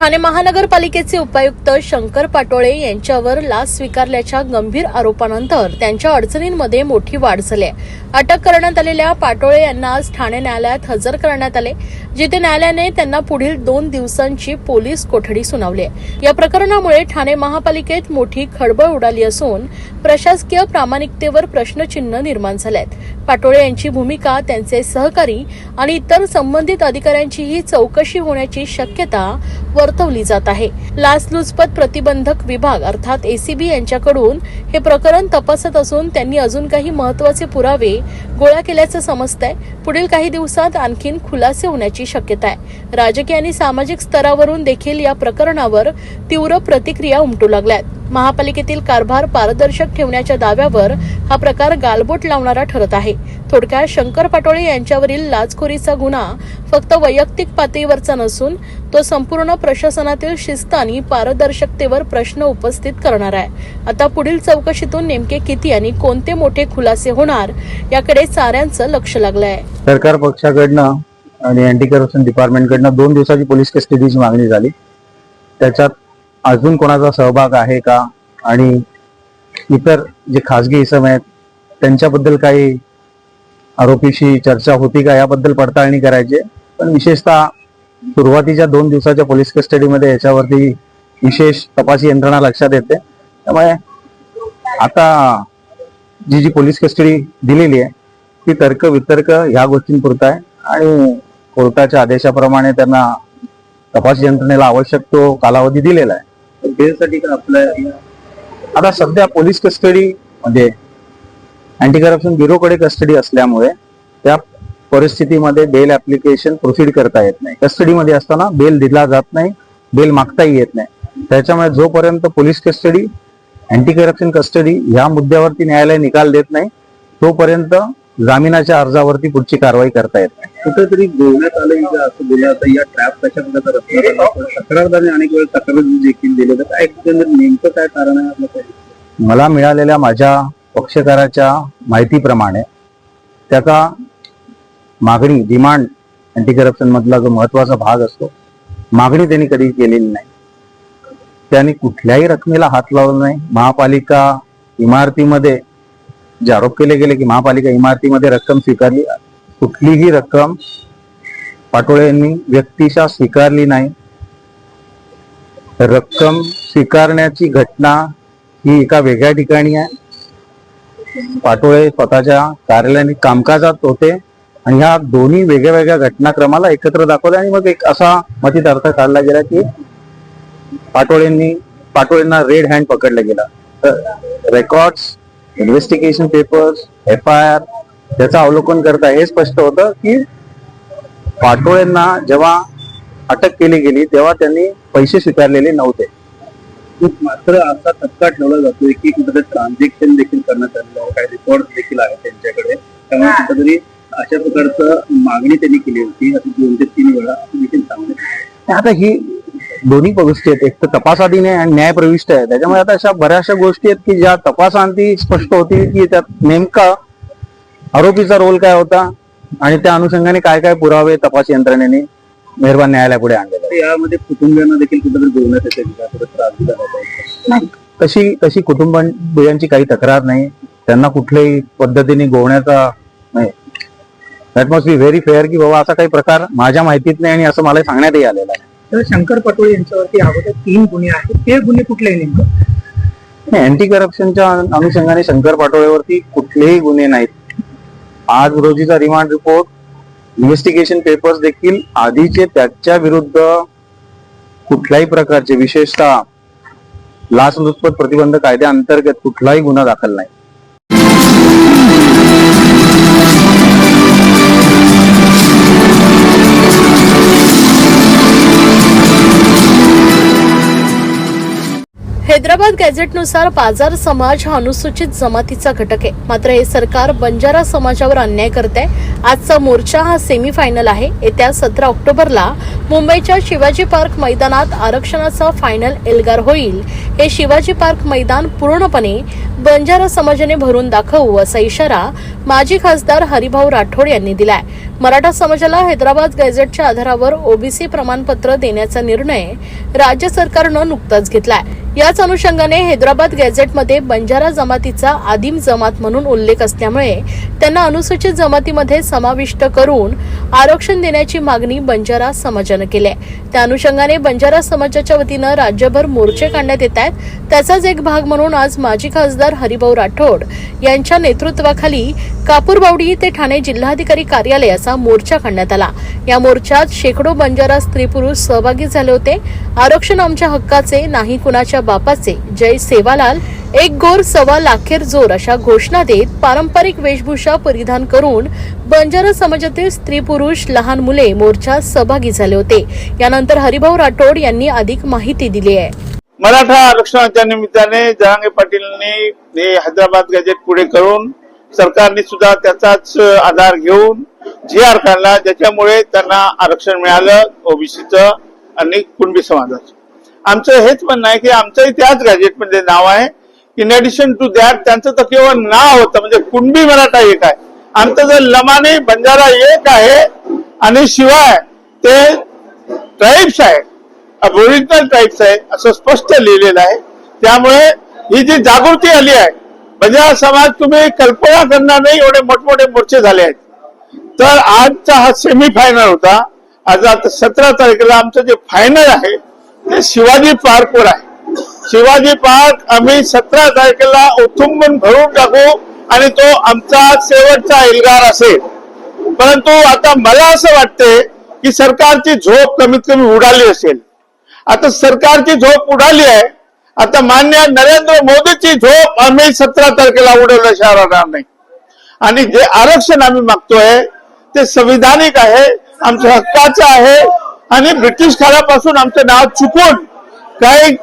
ठाणे महानगरपालिकेचे उपायुक्त शंकर पाटोळे यांच्यावर लाच स्वीकारल्याच्या गंभीर आरोपानंतर त्यांच्या अडचणींमध्ये मोठी वाढ झाली आहे. अटक करण्यात आलेल्या पाटोळे यांना आज ठाणे न्यायालयात हजर करण्यात आले जिथे न्यायालयाने त्यांना पुढील दोन दिवसांची पोलीस कोठडी सुनावली आहे. या प्रकरणामुळे ठाणे महापालिकेत मोठी खळबळ उडाली असून प्रशासकीय प्रामाणिकतेवर प्रश्नचिन्ह निर्माण झाले आहेत. पाटोळे यांची भूमिका त्यांचे सहकारी आणि इतर संबंधित अधिकाऱ्यांचीही चौकशी होण्याची शक्यता वर्तवली जात आहे. लाचलुचपत प्रतिबंधक विभाग अर्थात एसीबी यांच्याकडून हे प्रकरण तपासत असून त्यांनी अजून काही महत्त्वाचे पुरावे गोळा केल्याचं समजतंय. पुढील काही दिवसात आणखीन खुलासे होण्याची शक्यता आहे राजकीय आणि सामाजिक स्तरावरून देखील या प्रकरणावर तीव्र प्रतिक्रिया उमटू लागल्यात. महापालिकेतील कारभार पारदर्शक ठेवण्याच्या दाव्यावर हा प्रकार गालबोट लावणारा ठरत आहे. थोडक्यात शंकर पाटोळे यांच्यावरील लाचखोरीचा गुन्हा फक्त वैयक्तिक पातळीवरचा नसून तो संपूर्ण प्रशासनातील शिस्त आणि पारदर्शकतेवर प्रश्न उपस्थित करणार आहे. आता पुढील चौकशीतून नेमके किती आणि कोणते मोठे खुलासे होणार याकडे साऱ्यांचं लक्ष लागलं आहे सरकार पक्षाकडनं आणि अँटी करप्शन डिपार्टमेंटकडनं दोन दिवसाची पोलीस कस्टडीची मागणी झाली. त्याच्यात अजून कोणाचा सहभाग आहे का? आणि इतर जे खासगी इसम आहेत त्यांच्याबद्दल काही आरोपीशी चर्चा होती का? याबद्दल पडताळणी करायची. पण विशेषतः सुरुवातीच्या दोन दिवसाच्या पोलीस कस्टडीमध्ये याच्यावरती विशेष तपासी यंत्रणा लक्षात येते. त्यामुळे आता जी जी पोलीस कस्टडी दिलेली आहे ती तर्क वितर्क ह्या गोष्टींपुरता आहे. आणि कोर्टाच्या आदेशाप्रमाणे त्यांना तपास यंत्रणेला आवश्यक तो कालावधी दिलेला आहे. का आपल्या आता सध्या पोलीस कस्टडी मध्ये अँटी करप्शन ब्युरोकडे कस्टडी असल्यामुळे त्या परिस्थितीमध्ये बेल ऍप्लिकेशन प्रोसीड करता येत नाही. कस्टडीमध्ये असताना बेल दिला जात नाही बेल मागताही येत नाही. त्याच्यामुळे जोपर्यंत police custody anti corruption custody ह्या मुद्द्यावरती न्यायालय निकाल देत नाही तोपर्यंत जामिनाच्या अर्जावरती पुढची कारवाई करता येत नाही कुठेतरी बोलण्यात आलं की असं बोललं जातं या ट्रॅप कशा प्रकारचा तक्रारदाराने अनेक वेळ तक्रार देखील दिले तर काय नेमकं काय कारण आहे मला मिळालेल्या माझ्या पक्षकाराच्या माहितीप्रमाणे त्याचा मागणी डिमांड अँटी करप्शन मधला जो महत्त्वाचा भाग असतो मागणी त्यांनी कधी केलेली नाही. त्यांनी कुठल्याही रकमेला हात लावला नाही. महापालिका इमारतीमध्ये जे आरोप केले गेले की महापालिका इमारतीमध्ये रक्कम स्वीकारली कुठलीही रक्कम पाटोळे यांनी व्यक्तिशा स्वीकारली नाही. रक्कम स्वीकारण्याची घटना ही एका वेगळ्या ठिकाणी आहे. पाटोळे स्वतःच्या कार्यालयाने कामकाजात होते आणि ह्या दोन्ही वेगळ्या वेगळ्या घटनाक्रमाला एकत्र दाखवल्या आणि मग एक असा मतीत अर्थ काढला गेला की पाटोळेंनी पाटोळेंना रेड हँड पकडला गेला. तर records investigation papers F I R त्याचं अवलोकन करता हे स्पष्ट होतं की पाटोळेंना जेव्हा अटक केली गेली तेव्हा त्यांनी पैसे स्वीकारलेले नव्हते. मात्र असा तक्का ठेवला जातोय की कुठेतरी ट्रान्झॅक्शन देखील करण्यात आलेलं आहे काही रेकॉर्ड देखील आहे त्यांच्याकडे. त्यामुळे कुठेतरी अशा प्रकारचं मागणी त्यांनी केली होती दोन ते तीन वेळा देखील सांगण्यात आता ही दोन्ही गोष्टी आहेत. एक तर तपासाधीन आहे आणि न्याय प्रविष्ट आहे. त्याच्यामुळे आता अशा बऱ्याचशा गोष्टी आहेत की ज्या तपासांती स्पष्ट होतील की त्यात नेमका आरोपीचा रोल काय होता आणि त्या अनुषंगाने काय काय पुरावे तपास यंत्रणेने मेहरबान न्यायालयापुढे आणलेले. तर यामध्ये कुटुंबियांना देखील कुठेतरी तशी तशी कुटुंबियांची काही तक्रार नाही. त्यांना कुठल्याही पद्धतीने गोवण्याचा नाही. That must be very fair की बाबा असा काही प्रकार माझ्या माहितीत नाही आणि असं मला सांगण्यातही आलेलं आहे. तर शंकर पटोळे यांच्यावरती अगोदर तीन गुन्हे आहेत. ते गुन्हे कुठले नेमकं? अँटी करप्शनच्या अनुषंगाने शंकर पाटोळेवरती कुठलेही गुन्हे नाहीत. आज रोजीचा रिमांड रिपोर्ट इन्व्हेस्टिगेशन पेपर्स देखील आधीचे त्याच्या विरुद्ध कुठल्याही प्रकारचे विशेषतः लाचलुचपत प्रतिबंध कायद्याअंतर्गत कुठलाही गुन्हा दाखल नाही. हैदराबाद गॅझेटनुसार बाजार समाज हा अनुसूचित जमातीचा घटक आहे. मात्र हे सरकार बंजारा समाजावर अन्याय करते आजचा मोर्चा हा सेमीफायनल आहे. येत्या सतरा ऑक्टोबरला मुंबईच्या शिवाजी पार्क मैदानात आरक्षणाचा फायनल एल्गार होईल. हे शिवाजी पार्क मैदान पूर्णपणे बंजारा समाजाने भरून दाखवू असा इशारा माजी खासदार हरिभाऊ राठोड यांनी दिलाय. मराठा समाजाला हैदराबाद गॅझेटच्या आधारावर ओबीसी प्रमाणपत्र देण्याचा निर्णय राज्य सरकारनं नुकताच घेतलाय. याच अनुषंगाने हैदराबाद गॅझेटमध्ये बंजारा जमातीचा आदिम जमात म्हणून उल्लेख असल्यामुळे त्यांना अनुसूचित जमातीमध्ये समाविष्ट करून आरक्षण देण्याची मागणी बंजारा समाजानं केली आहे त्या अनुषंगाने बंजारा समाजाच्या वतीनं राज्यभर मोर्चे काढण्यात येत आहेत त्याचाच एक भाग म्हणून आज माजी खासदार हरिभाऊ राठोड यांच्या नेतृत्वाखाली कापूरबावडी ते ठाणे जिल्हाधिकारी कार्यालयाचा मोर्चा काढण्यात आला. या मोर्चात शेकडो बंजारा स्त्री पुरुष सहभागी झाले होते. आरक्षण आमच्या हक्काचे नाही कुणाच्या बापाचे. जय सेवालाल एक गोर सवा लाखेर जोर अशा घोषणा देत पारंपरिक वेशभूषा परिधान करून बंजारा समाजातील स्त्री पुरुष लहान मुले मोर्चात सहभागी झाले होते. यानंतर हरिभाऊ राठोड यांनी अधिक माहिती दिली आहे. मराठा आरक्षणाच्या निमित्ताने जहांगीर पाटीलनी हे हैदराबाद गॅजेट पुढे करून सरकारने सुद्धा त्याचाच आधार घेऊन जी आर काढला ज्याच्यामुळे त्यांना आरक्षण मिळालं ओबीसीचं आणि कुणबी समाजाचं. आमचं हेच म्हणणं आहे की आमचंही त्याच गॅजेटमध्ये नाव आहे इन एडिशन टू दॅट त्यांचं तर केवळ नाव होतं म्हणजे कुणबी मराठा एक आहे. आमचं जर लमाने बंजारा एक आहे आणि शिवाय ते ट्राईब्स आहे ओरिजिनल टाईपचं आहे असं स्पष्ट लिहिलेलं आहे. त्यामुळे ही जी जागृती आली आहे म्हणजे बंजारा समाज तुम्ही कल्पना करणार नाही एवढे मोठमोठे मोर्चे झाले आहेत. तर आजचा हा सेमी फायनल होता. आज आता सतरा तारखेला आमचं जे फायनल आहे ते शिवाजी पार्कवर आहे. शिवाजी पार्क आम्ही सतरा तारखेला उथुंबून भरून टाकू आणि तो आमचा शेवटचा एल्गार असेल. परंतु आता मला असं वाटते की सरकारची झोप कमीत कमी उडाली असेल. आता सरकारची झोप उडाली आहे. आता मान्य नरेंद्र मोदीची झोप आम्ही सतरा तारखेला उडवल्याशिवाय राहणार नाही आणि जे आरक्षण आम्ही मागतोय ते संविधानिक आहे आमच्या हक्काचं आहे. आणि ब्रिटिश काळापासून आमचं नाव चुकून काही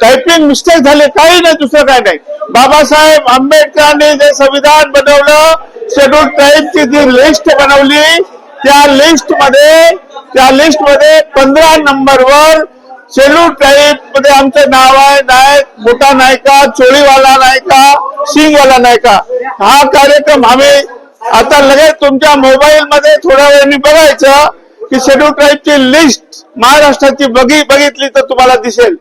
टायपिंग मिस्टेक झाले काही नाही दुसरं काही नाही. बाबासाहेब आंबेडकरांनी जे संविधान बनवलं शेड्यूल ट्राईबची जी लिस्ट बनवली त्या लिस्टमध्ये त्या लिस्टमध्ये पंधरा नंबरवर सेलू ट्राईबमध्ये आमचं नाव आहे नायक मोठा नायका चोळीवाला नायका सिंगवाला नायका. हा कार्यक्रम आम्ही आता लगेच तुमच्या मोबाईल मध्ये थोड्या वेळाने बघायचं की शेड्यूल ट्राईबची लिस्ट महाराष्ट्राची बघी बघितली तर तुम्हाला दिसेल.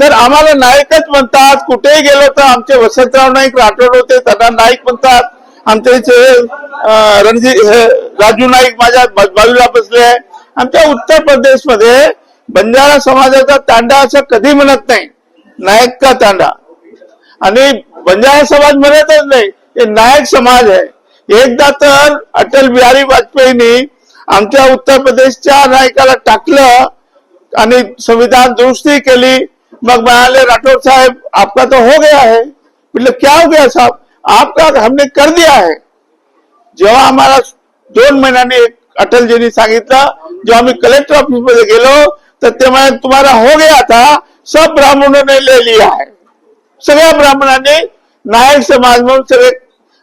तर आम्हाला नायकच म्हणतात कुठेही गेलो तर आमचे वसंतराव नाईक राठोड होते त्यांना नाईक म्हणतात. आमच्या इथे, अं, रणजित हे, राजू नाईक माझ्या बाजूला बसले आहे. आमच्या उत्तर प्रदेशमध्ये बंजारा समाजाचा तांडा असं कधी म्हणत नाही. नायक का तांडा? आणि बंजारा समाज म्हणतच नाही. हे नायक समाज आहे. एकदा तर अटल बिहारी वाजपेयींनी आमच्या उत्तर प्रदेशच्या नायकाला टाकलं आणि संविधान दुरुस्ती केली. मग म्हणाले राठौर साहेब आपका तो हो गया है. म्हटलं क्या हो गया साहब? आपका हमने कर दिया है। जेव्हा आम्हाला दोन महिन्यांनी अटलजींनी सांगितलं जेव्हा आम्ही कलेक्टर ऑफिसमध्ये गेलो तर ते म्हणाले तुम्हाला हो गया था सब ब्राह्मणों ने ले लिया है. सगळ्या ब्राह्मणांनी नायक समाज म्हणून सगळे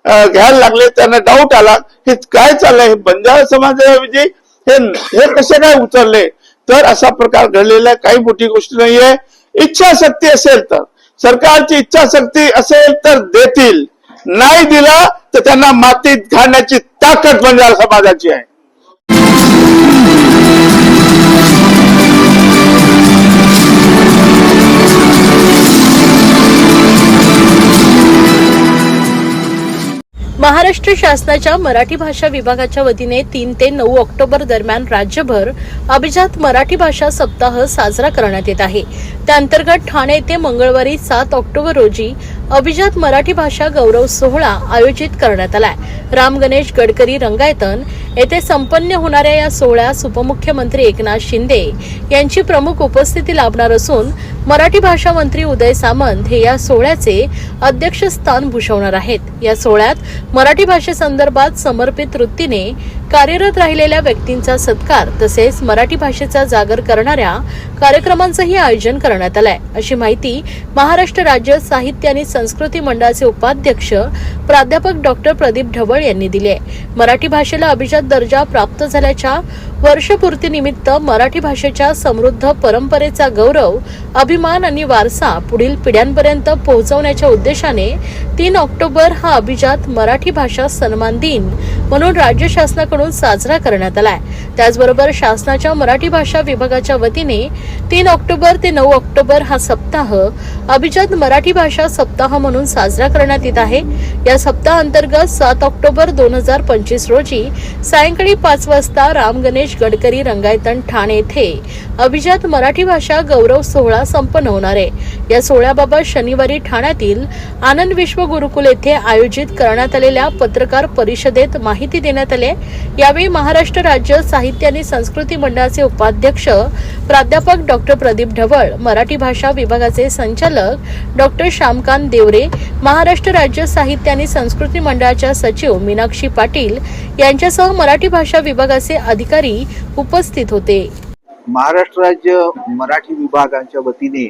घ्यायला लागले त्यांना डाऊट आला की काय चाललंय? हे बंजारा समाजाऐवजी हे हे कसे काय उतरले? तर असा प्रकार घडलेला आहे. काही मोठी गोष्ट नाहीये. इच्छाशक्ती असेल तर सरकारची इच्छाशक्ती असेल तर देतील. नाही दिला तर त्यांना मातीत घालण्याची ताकद बंजारा समाजाची आहे. महाराष्ट्र शासनाच्या मराठी भाषा विभागाच्या वतीने तीन ते नऊ ऑक्टोबर दरम्यान राज्यभर अभिजात मराठी भाषा सप्ताह साजरा करण्यात येत आहे. त्या अंतर्गत ठाणे येथे मंगळवारी सात ऑक्टोबर रोजी अभिजात मराठी भाषा गौरव सोहळा आयोजित करण्यात आलाय. राम गणेश गडकरी रंगायतन येथे संपन्न होणाऱ्या या सोहळ्यास उपमुख्यमंत्री एकनाथ शिंदे यांची प्रमुख उपस्थिती लाभणार असून मराठी भाषा मंत्री उदय सामंत हे या सोहळ्याचे अध्यक्षस्थान भूषवणार आहेत. या सोहळ्यात मराठी भाषेसंदर्भात समर्पित वृत्तीने कार्यरत राहिलेल्या व्यक्तींचा सत्कार तसेच मराठी भाषेचा जागर करणाऱ्या कार्यक्रमांचंही आयोजन करण्यात आलंय. अशी माहिती महाराष्ट्र राज्य साहित्य आणि संस्कृती मंडळाचे उपाध्यक्ष प्राध्यापक डॉक्टर प्रदीप ढवळ यांनी दिली आहे मराठी भाषेला अभिजात दर्जा प्राप्त झाल्याच्या वर्षपूर्तीनिमित्त मराठी भाषेच्या समृद्ध परंपरेचा गौरव अभिमान आणि वारसा पुढील पिढ्यांपर्यंत पोहोचवण्याच्या उद्देशाने तीन ऑक्टोबर हा अभिजात मराठी भाषा सन्मान दिन म्हणून राज्य शासनाकडून साजरा करण्यात आलाय. त्याचबरोबर शासनाच्या मराठी भाषा विभागाच्या वतीने तीन ऑक्टोबर ते नऊ ऑक्टोबर हा सप्ताह अभिजात मराठी भाषा सप्ताह म्हणून साजरा करण्यात येत आहे. या सप्ताह अंतर्गत सात ऑक्टोबर दोन हजार पंचवीस रोजी सायंकाळी पाच वाजता राम गणेश गडकरी रंगायतन ठाणे येथे अभिजात मराठी भाषा गौरव सोहळा संपन्न होणार आहे. या सोहळ्याबाबत शनिवारी ठाण्यातील आनंद विश्व गुरुकुल येथे आयोजित करण्यात आलेल्या पत्रकार परिषदेत माहिती देण्यात आली यावेळी महाराष्ट्र राज्य साहित्य आणि संस्कृती मंडळाचे उपाध्यक्ष प्राध्यापक डॉक्टर प्रदीप ढवळ मराठी भाषा विभागाचे संचालक डॉक्टर श्यामकांत देवरे महाराष्ट्र राज्य साहित्य आणि संस्कृती मंडळाच्या सचिव मीनाक्षी पाटील यांच्यासह मराठी भाषा विभागाचे अधिकारी उपस्थित होते. महाराष्ट्र राज्य मराठी विभागांच्या वतीने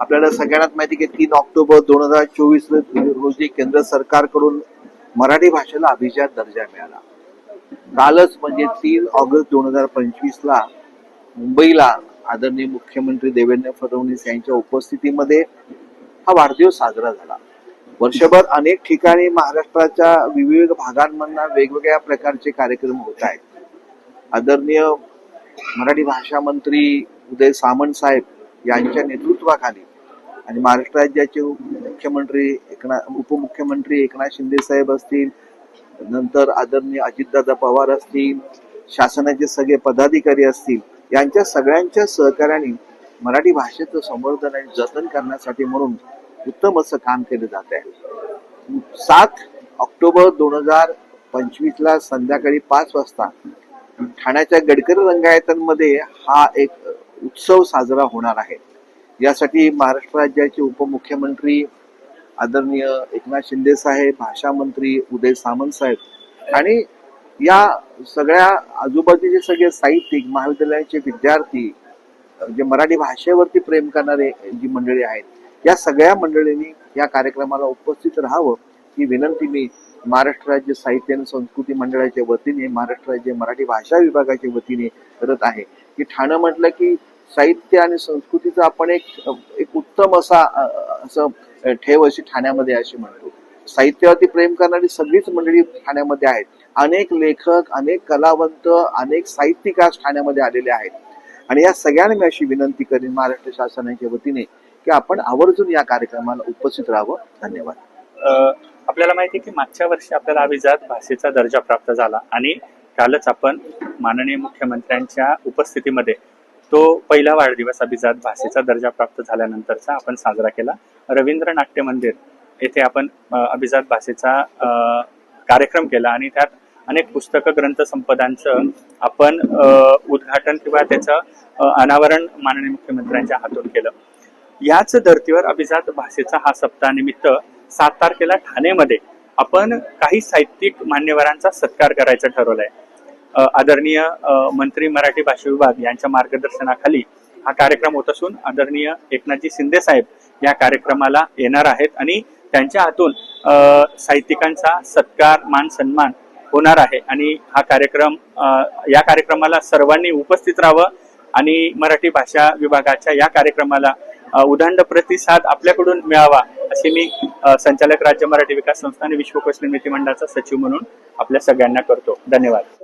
आपल्याला सगळ्यांनाच माहिती की तीन ऑक्टोबर दोन हजार चोवीस रोजी केंद्र सरकारकडून मराठी भाषेला अभिजात दर्जा मिळाला. कालच म्हणजे तीन ऑगस्ट दोन हजार पंचवीस ला मुंबईला आदरणीय मुख्यमंत्री देवेंद्र फडणवीस यांच्या उपस्थितीमध्ये हा वाढदिवस साजरा झाला. वर्षभर अनेक ठिकाणी महाराष्ट्राच्या विविध भागांमधना वेगवेगळ्या प्रकारचे कार्यक्रम होत आहेत. आदरणीय मराठी भाषा मंत्री उदय सामंत साहेब यांच्या नेतृत्वाखाली. आणि महाराष्ट्र राज्याचे मुख्यमंत्री एकनाथ उपमुख्यमंत्री एकनाथ शिंदे साहेब असतील नंतर आदरणीय अजितदादा पवार असतील शासनाचे सगळे पदाधिकारी असतील यांच्या सगळ्यांच्या सहकार्याने मराठी भाषेचं संवर्धन आणि जतन करण्यासाठी म्हणून उत्तम असं काम केलं जात आहे. सात ऑक्टोबर दोन हजार पंचवीसला संध्याकाळी पाच वाजता ठाण्याच्या गडकरी रंगायतांमध्ये हा एक उत्सव साजरा होणार आहे. यासाठी महाराष्ट्र राज्याचे उपमुख्यमंत्री आदरणीय एकनाथ शिंदे साहेब भाषा मंत्री उदय सामंत साहेब आणि या सगळ्या आजूबाजूचे सगळे साहित्यिक महाविद्यालयाचे विद्यार्थी जे मराठी भाषेवरती प्रेम करणारे जी मंडळी आहेत या सगळ्या मंडळींनी या कार्यक्रमाला उपस्थित राहावं ही विनंती मी महाराष्ट्र राज्य साहित्य आणि संस्कृती मंडळाच्या वतीने महाराष्ट्र राज्य मराठी भाषा विभागाच्या वतीने करत आहे. की ठाणं म्हटलं की साहित्य आणि संस्कृतीचा आपण एक एक उत्तम असा असं ठेव अशी ठाण्यामध्ये अशी म्हणतो. साहित्यावरती प्रेम करणारी सगळीच मंडळी ठाण्यामध्ये आहेत. अनेक लेखक अनेक कलावंत अनेक साहित्यिक आज ठाण्यामध्ये आलेले आहेत. आणि या सगळ्यांना मी अशी विनंती करेन महाराष्ट्र शासनाच्या वतीने की आपण आवर्जून या कार्यक्रमाला उपस्थित राहावं. धन्यवाद. आपल्याला माहिती आहे की मागच्या वर्षी आपल्याला अभिजात भाषेचा दर्जा प्राप्त झाला आणि कालच आपण माननीय मुख्यमंत्र्यांच्या उपस्थितीमध्ये तो पहिला वाढदिवस अभिजात भाषेचा दर्जा प्राप्त झाल्यानंतरचा आपण साजरा केला. रवींद्र नाट्य मंदिर येथे आपण अभिजात भाषेचा कार्यक्रम केला आणि त्यात अनेक पुस्तकं ग्रंथ संपदांचं आपण उद्घाटन किंवा त्याचं अनावरण माननीय मुख्यमंत्र्यांच्या हातून केलं. याच धर्तीवर अभिजात भाषेचा हा सप्ताहानिमित्त सात तारखेला ठाणेमध्ये आपण काही साहित्यिक मान्यवरांचा सत्कार करायचं ठरवलंय. आदरणीय मंत्री मराठी भाषा विभाग यांच्या मार्गदर्शनाखाली हा कार्यक्रम होत असून आदरणीय एकनाथजी शिंदे साहेब या कार्यक्रमाला येणार आहेत आणि त्यांच्या हातून साहित्यिकांचा सत्कार मान सन्मान होणार आहे आणि हा कार्यक्रम या कार्यक्रमाला सर्वांनी उपस्थित राहावं आणि मराठी भाषा विभागाच्या या कार्यक्रमाला उदंड प्रतिसाद आपल्याकडून मिळावा असे मी संचालक राज्य मराठी विकास संस्था आणि विश्वकोश निर्मिती मंडळाचा सचिव म्हणून आपल्या सगळ्यांना करतो. धन्यवाद.